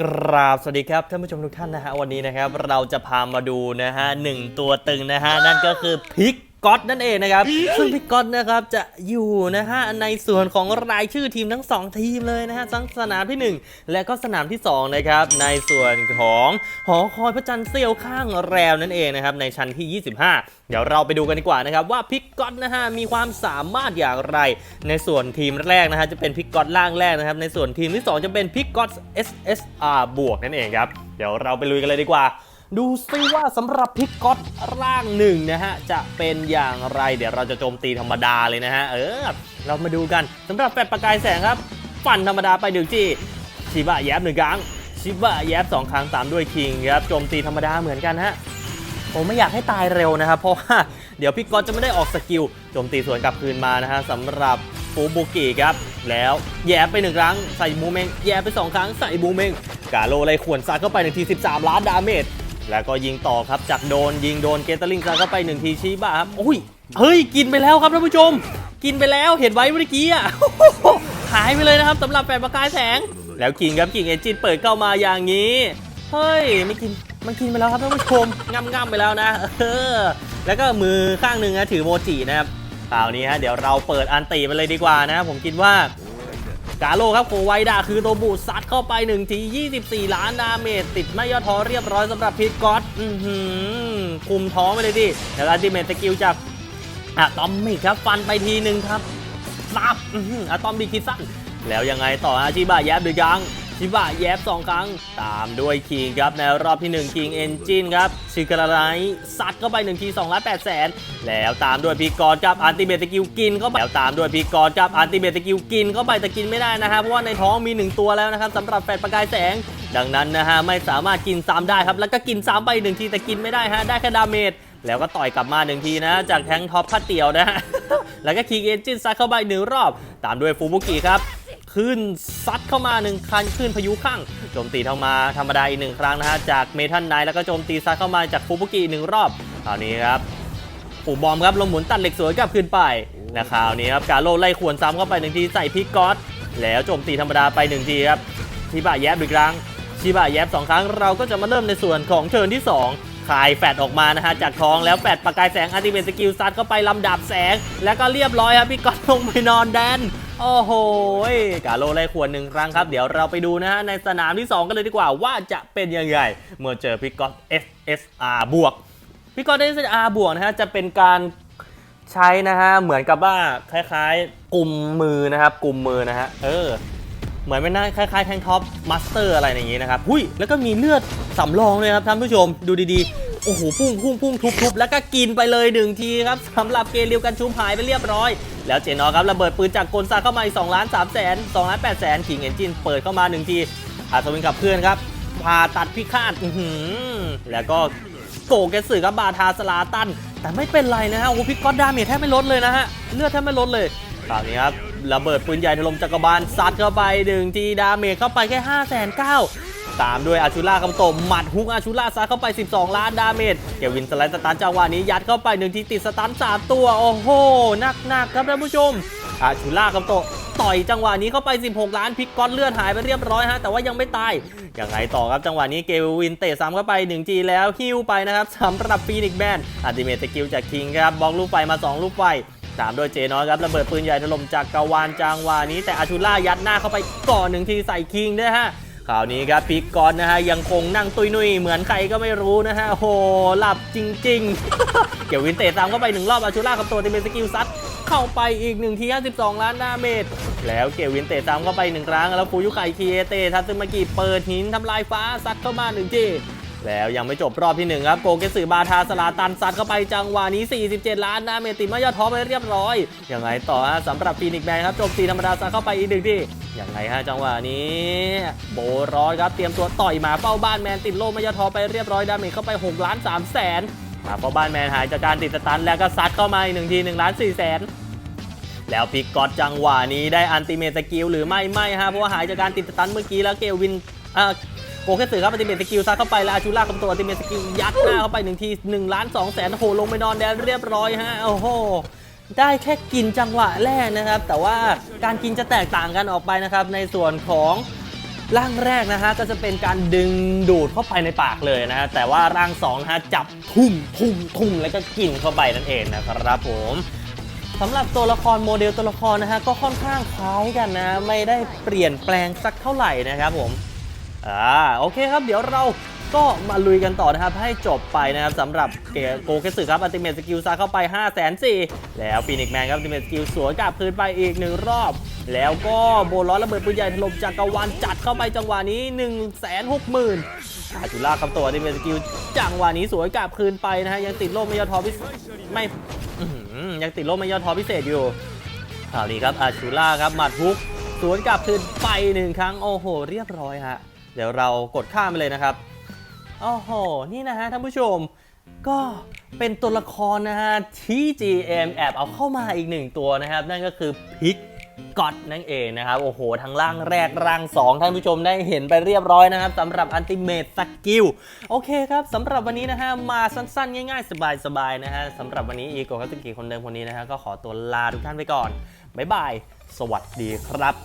กราบสวัสดีครับท่านผู้ชมทุกท่านนะฮะวันนี้นะครับเราจะพามาดูนะฮะหนึ่งตัวตึงนะฮะนั่นก็คือพิก ก๊อตนั่นเองนะครับ ซึ่งพิกก๊อตนะครับจะอยู่นะฮะในส่วนของรายชื่อทีมทั้ง 2 ทีมเลยนะฮะทั้งสนามที่ 1 และก็สนามที่ 2 นะครับ ในส่วนของหอคอยพระจันทร์เสี้ยวข้างแรมนั่นเองนะครับ ในชั้นที่ 25 เดี๋ยวเราไปดูกันดีกว่านะครับ ว่าพิกก๊อตนะฮะมีความสามารถอย่างไร ในส่วนทีมแรกนะฮะจะเป็นพิกก๊อตล่างแรกนะครับ ในส่วนทีมที่ 2 จะเป็นพิกก๊อต SSR บวกนั่นเองครับ เดี๋ยวเราไปลุยกันเลยดีกว่า ดูซิว่าสำหรับพิกก๊อตร่างหนึ่งนะฮะ จะเป็นอย่างไรเดี๋ยวเราจะโจมตีธรรมดาเลยนะฮะ เออ เรามาดูกันสำหรับแฟลชประกายแสงครับ ฟันธรรมดาไปหนึ่งที่ชิบะแยบหนึ่งครั้งชิบะแยบสองครั้งตามด้วยคิงครับโจมตีธรรมดาเหมือนกันฮะผมไม่อยากให้ตายเร็วนะครับ เพราะว่าเดี๋ยวพี่ก๊อตจะไม่ได้ออกสกิลโจมตีสวนกลับคืนมานะฮะสำหรับฟูบุกิครับ แล้วแย่ไปหนึ่งครั้งใส่บูเมงแย่ไปสองครั้งใส่บูเมงกาโลเลยขวนซัดเข้าไปหนึ่งที 13 ล้านดาเมจ แล้วก็ยิงต่อครับจากโดนยิงโดนเกตเตอร์ลิงซัดเข้าไปหนึ่งทีชีบะครับอุ้ยเฮ้ยกินไปแล้วครับท่านผู้ชม กินไปแล้วเห็นไว้เมื่อกี้อะหายไปเลยนะครับสำหรับแปดประกายแสง แล้วกิงครับกิงเอจินเปิดเข้ามาอย่างนี้เฮ้ยไม่กินมันกินไปแล้วครับท่านผู้ชมง่ำง่ำๆไปแล้วนะเออแล้วก็มือข้างหนึ่งนะถือโมจินะครับคราวนี้ฮะเดี๋ยวเราเปิดอันตีไปเลยดีกว่านะผมคิดว่า กาโลครับโคไวดาคือโตบูซัดเข้าไป1ที24 ล้านดาเมจติดไม่ย่อท้อเรียบร้อยสำหรับพิทก๊อตอื้อหือคุมท้องไปเลยดิแล้วอัลติเมตสกิลจากอะตอมมิกครับฟันไปทีหนึ่งครับซับอื้อหืออะตอมบิคิดสั้นแล้วยังไงต่ออาชิบะแยบหรือยัง ชิบะแยบสองครั้ง ตามด้วยคิงครับในรอบที่ 1 คิงเอนจินครับชิคาราไนซัดเข้าไป1ที2ล้าน8แสนแล้วตามด้วยพีกอดครับอันติเบตกิลกินเข้าไปแล้วตามด้วยพีกอดครับอันติเบตกิลกินเข้าไปแต่กินไม่ได้นะฮะเพราะว่าในท้องมี 1 ตัวแล้วนะครับสำหรับแฟดประกายแสง ดังนั้นนะฮะไม่สามารถกินซ้ำได้ครับแล้วก็กินซ้ำไปหนึ่งทีแต่กินไม่ได้ฮะได้แค่ดาเมจแล้วก็ต่อยกลับมาหนึ่งทีนะ จากแทงท็อปพัดเตียวนะฮะแล้วก็คิงเอนจินซัดเข้าไปหนึ่งรอบ ตามด้วยฟูบุกิครับ ขึ้นซัดเข้ามาหนึ่งคันขึ้นพายุข้างโจมตีเข้ามาธรรมดาอีกหนึ่งครั้งนะฮะจากเมทัลไนแล้วก็โจมตีซัดเข้ามาจากฟูบุกิหนึ่งรอบคราวนี้ครับปูบอมครับลงหมุนตัดเหล็กสวยกลับขึ้นไปนะคราวนี้ครับกาโลไล่ขวนซ้ำเข้าไปหนึ่งทีใส่พิกก๊อตแล้วโจมตีธรรมดาไปหนึ่งทีครับชิบะแยบอีกครั้งชิบะแยบสองครั้งเราก็จะมาเริ่มในส่วนของเทิร์นที่สองคายแฟดออกมานะฮะจากท้องแล้วแฟดประกายแสงอัลติเมทสกิลซัดเข้าไปลำดับแสง แล้วก็เรียบร้อยครับพี่ก๊อตลงไปนอนแดน โอ้โหกาโลไล่ขวนหนึ่งครั้งครับ เดี๋ยวเราไปดูนะฮะในสนามที่ 2 กันเลยดีกว่าว่าจะเป็นยังไง เมื่อเจอพิกอต SSR บวกพิกอต SSR บวกนะฮะจะเป็นการใช้นะฮะเหมือนกับว่าคล้ายๆกลุ่มมือนะครับกลุ่มมือนะฮะเออเหมือนเป็นหน้าคล้ายๆแทงท็อปมาสเตอร์อะไรอย่างงี้นะครับหุยแล้วก็มีเลือดสำรองเลยครับท่านผู้ชมดูดีๆ โอ้โหพุ่งพุ่งพุ่งทุบทุบแล้วก็กินไปเลยหนึ่งทีครับสำหรับเกลิวกันชุมหายไปเรียบร้อย แล้วเจนอครับระเบิดปืนจากกลซาเข้ามาอีก2ล้าน3แสน2ล้าน8แสนขิงเอนจินเปิดเข้ามาหนึ่งทีอาสวินกับเพื่อนครับผ่าตัดพิฆาตแล้วก็โกเกสึกับบาทาสลาตัน แต่ไม่เป็นไรนะฮะโอ้พิกกอดดาเมจแทบไม่ลดเลยนะฮะเลือดแทบไม่ลดเลยคราวนี้ครับระเบิดปืนใหญ่ถล่มจักรบาลซัดเข้าไปดึงทีดาเมจเข้าไปแค่5 9 0 0 0 ตามด้วยอาชูล่าคำโตหมัดฮุกอาชูล่าซัดเข้าไป 12 ล้านดาเมจเกวินสไลด์สตันจังหวะนี้ยัดเข้าไปหนึ่งทีติดสตันสามตัว โอ้โหหนักๆครับท่านผู้ชมอาชูล่าคำโตต่อยจังหวะนี้เข้าไป 16 ล้านพิกก้อนเลือดหายไปเรียบร้อยฮะแต่ว่ายังไม่ตายยังไงต่อครับจังหวะนี้เกวินเตะซ้ำเข้าไป1ทีแล้วฮิ้วไปนะครับสำหรับฟีนิกแมนอัติเมทสกิลจากคิงครับบล็อกลูกไฟมาสองลูกไฟตามด้วยเจน้อยครับระเบิดปืนใหญ่ถล่มจากกาวานจางหวานี้แต่อาชูล่ายัดหน้าเข้าไปก่อนหนึ่งทีใส่คิงด้วยฮะ คราวนี้ครับพิกกอนนะฮะยังคงนั่งตุยนุยเหมือนใครก็ไม่รู้นะฮะโหหลับจริง ๆ เกี่ยววินเตะตามเข้าไปหนึ่งรอบอาชูล่ากับตัวที่เป็นสกิลซัดเข้าไปอีกหนึ่งที52 ล้านดาเมจแล้วเกียววินเตะตามเข้าไปหนึ่งครั้ง แล้วฟูยุไคคีเอเตทัตซึมากิเปิดหินทำลายฟ้าซัดเข้ามาหนึ่งทีแล้วยังไม่จบรอบที่หนึ่งครับ โกเกสึบาทาสลาตันซัดเข้าไปจังหวะนี้ 47 ล้านดาเมติมายอดท้อไปเรียบร้อยยังไงต่อฮะสำหรับฟีนิกแมนครับโจมตีธรรมดาซัดเข้าไปอีกหนึ่งที่ ยังไงฮะจังหวะนี้ โบร้อยครับเตรียมตัวต่อยมาเป้าบ้านแมนติดโล่มายอดท้อไปเรียบร้อยดาเมจเข้าไป6ล้าน3แสนมาเป้าบ้านแมนหายจากการติดสตันแล้วก็ซัดเข้ามาอีกหนึ่งที1ล้าน4แสนแล้วพิกกอตจังหวะนี้ได้อันติเมตสกิลหรือไม่ไม่ฮะเพราะว่าหายจากการติดสตันเมื่อกี้แล้วเกลวินอ่าโกเคสึครับอันติเมตสกิลซัดเข้าไปแล้วอาชูล่ากับตัวอันติเมตสกิลยัดหน้าเข้าไปหนึ่งที1ล้าน2แสนโหลงไปนอนแดนเรียบร้อยฮะโอ้โห ได้แค่กินจังหวะแรกนะครับ แต่ว่าการกินจะแตกต่างกันออกไปนะครับ ในส่วนของร่างแรกนะฮะก็จะเป็นการดึงดูดเข้าไปในปากเลยนะฮะแต่ว่าร่างสองนะฮะจับทุ่มทุ่มทุ่มแล้วก็กินเข้าไปนั่นเองนะครับผมสำหรับตัวละครโมเดลตัวละครนะฮะก็ค่อนข้างคล้ายกันนะ ไม่ได้เปลี่ยนแปลงสักเท่าไหร่นะครับผมอ่าโอเคครับเดี๋ยวเรา ก็มาลุยกันต่อนะครับ ให้จบไปนะครับสำหรับเกโกเคสึครับอัลติเมทสกิลซาเข้าไป 5 4 0 0 0แล้วฟีนิกแมนครับอัลติเมทสกิลสวนกลับคืนไปอีกหนึ่งรอบ แล้วก็โบล้อระเบิดปืนใหญ่ถล่มจักรวาลจัดเข้าไปจังหวะนี้1 6 0 0 0 0อาจูล่าครับตัวอัลติเมทสกิลจังหวะนี้สวยกลับคืนไปนะฮะยังติดโล่ไม่ยอดทอพิเศษไม่ยังติดโล่ไม่ยอดทอพิเศษอยู่คราวนี้ครับอาชูล่าครับมาทุกสวนกลับคืนไปหนึ่งครั้งโอ้โห เรียบร้อยฮะเดี๋ยวเรากดข้ามไปเลยนะครับ โอ้โห นี่นะฮะท่านผู้ชม ก็เป็นตัวละครนะฮะที่ GM แอบเอาเข้ามาอีกหนึ่งตัวนะครับ นั่นก็คือพิกก็อดนั่นเองนะครับ โอ้โห ทั้งร่างแรกร่าง 2 ท่านผู้ชมได้เห็นไปเรียบร้อยนะครับสำหรับอันติเมตสกิลโอเคครับสำหรับวันนี้นะฮะมาสั้นๆ ง่ายๆ สบายๆนะฮะสำหรับวันนี้อีโกคัตสึกิคนเดิมคนนี้นะฮะก็ขอตัวลาทุกท่านไปก่อน บ๊ายบาย สวัสดีครับ